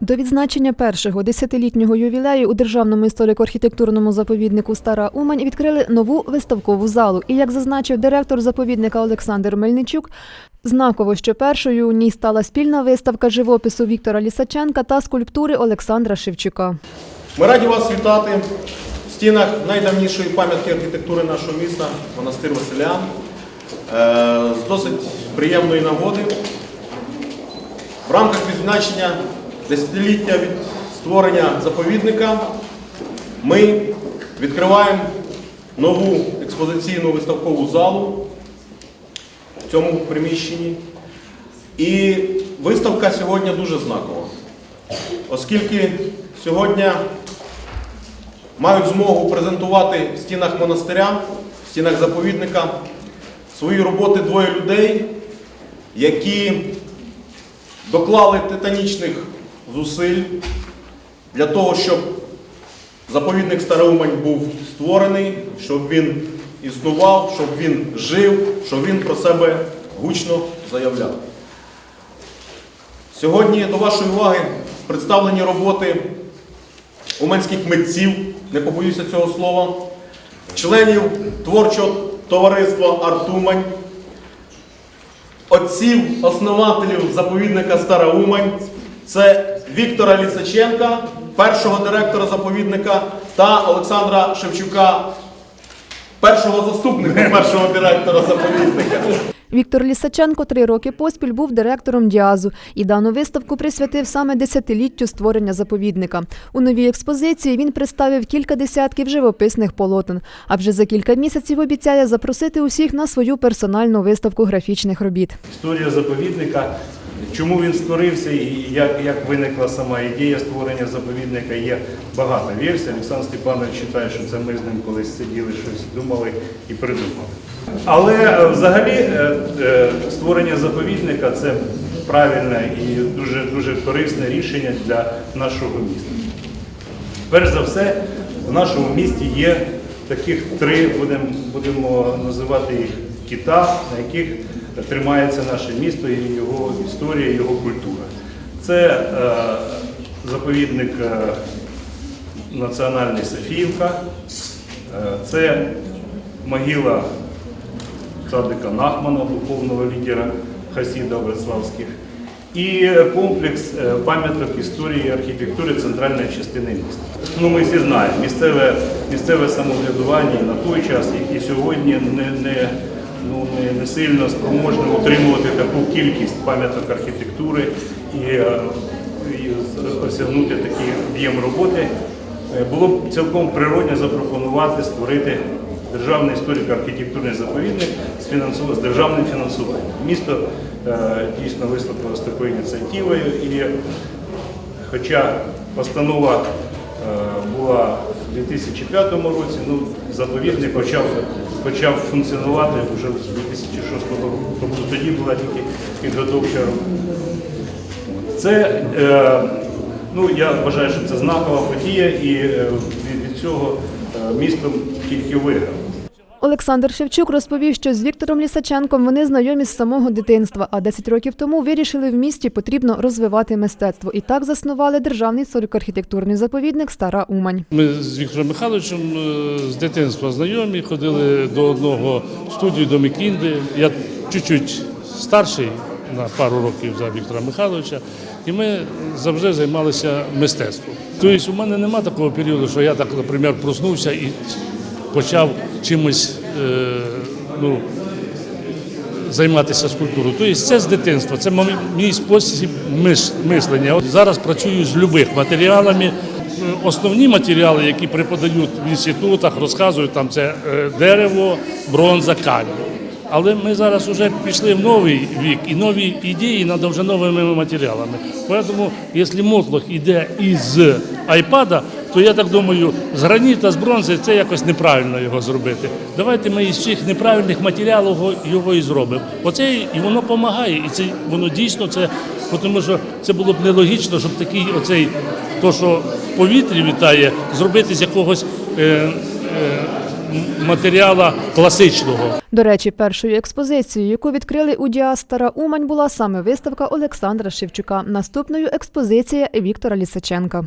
До відзначення першого десятилітнього ювілею у державному історико-архітектурному заповіднику Стара Умань відкрили нову виставкову залу. І як зазначив директор заповідника Олександр Мельничук, знаково, що першою у ній стала спільна виставка живопису Віктора Лісаченка та скульптури Олександра Шевчука. Ми раді вас вітати в стінах найдавнішої пам'ятки архітектури нашого міста, монастир Василя. Е, З досить приємної нагоди. В рамках відзначення десятиліття від створення заповідника ми відкриваємо нову експозиційну виставкову залу в цьому приміщенні. І виставка сьогодні дуже знакова оскільки сьогодні мають змогу презентувати в стінах монастиря, в стінах заповідника свої роботи двоє людей, які доклали титанічних зусиль для того, щоб заповідник Староумань був створений, щоб він існував, щоб він жив, щоб він про себе гучно заявляв. Сьогодні до вашої уваги представлені роботи уманських митців, не побоюся цього слова, членів творчого товариства Артумань, отців, основателів заповідника Стара Умань. Це Віктора Лісаченка, першого директора заповідника, та Олександра Шевчука, першого заступника першого директора заповідника. Віктор Лісаченко три роки поспіль був директором діазу і дану виставку присвятив саме десятиліттю створення заповідника. У новій експозиції він представив кілька десятків живописних полотен. А вже за кілька місяців обіцяє запросити усіх на свою персональну виставку графічних робіт. Історія заповідника, чому він створився і як, як виникла сама ідея створення заповідника, є багато версій. Олександр Степанович вважає, що це ми з ним колись сиділи, щось думали і придумали. Але е, взагалі е, е, створення заповідника це правильне і дуже, дуже корисне рішення для нашого міста. Перш за все, в нашому місті є таких три, будемо, будемо називати їх кита, на яких тримається наше місто і його історія, його культура. Це е, заповідник е, Національний Софіївка, е, це могила цадика Нахмана, духовного лідера Хасіда Вроцлавських, і комплекс е, пам'яток історії і архітектури центральної частини міста. Ну, ми всі знаємо, місцеве, місцеве самоврядування на той час і, і сьогодні не, не, ну, не, сильно спроможне утримувати таку кількість пам'яток архітектури і, е, і осягнути такий об'єм роботи. Е, Було б цілком природно запропонувати створити державний історико-архітектурний заповідник з, державним фінансуванням. Місто е, дійсно виступило з такою ініціативою, і хоча постанова була в 2005 році, ну, заповідник почав, почав функціонувати вже з 2006 року. Тобто тоді була тільки підготовча робота. Це, е, ну, я вважаю, що це знакова подія, і е, від, від цього е, місто тільки виграв. Олександр Шевчук розповів, що з Віктором Лісаченком вони знайомі з самого дитинства, а 10 років тому вирішили в місті потрібно розвивати мистецтво. І так заснували державний історико-архітектурний заповідник Стара Умань. Ми з Віктором Михайловичем е, з дитинства знайомі, ходили до одного студію до Мікінди. Я чуть-чуть старший на пару років за Віктора Михайловича, і ми завжди займалися мистецтвом. Тобто у мене немає такого періоду, що я так, наприклад, проснувся і почав чимось е, ну, займатися скульптурою. Тобто це з дитинства, це мій- спосіб мис- мислення. От зараз працюю з любих матеріалами. Е, Основні матеріали, які преподають в інститутах, розказують там це е, дерево, бронза, камінь. Але ми зараз вже пішли в новий вік і нові ідеї треба вже новими матеріалами. Тому, якщо мотлох йде із айпада, то я так думаю, з граніта, з бронзи це якось неправильно його зробити. Давайте ми із всіх неправильних матеріалів його, і зробимо. Оце і воно допомагає, і це воно дійсно це, тому що це було б нелогічно, щоб такий оцей, то що в повітрі вітає, зробити з якогось. Е, е, матеріала класичного. До речі, першою експозицією, яку відкрили у діастара Умань, була саме виставка Олександра Шевчука. Наступною експозиція Віктора Лісаченка.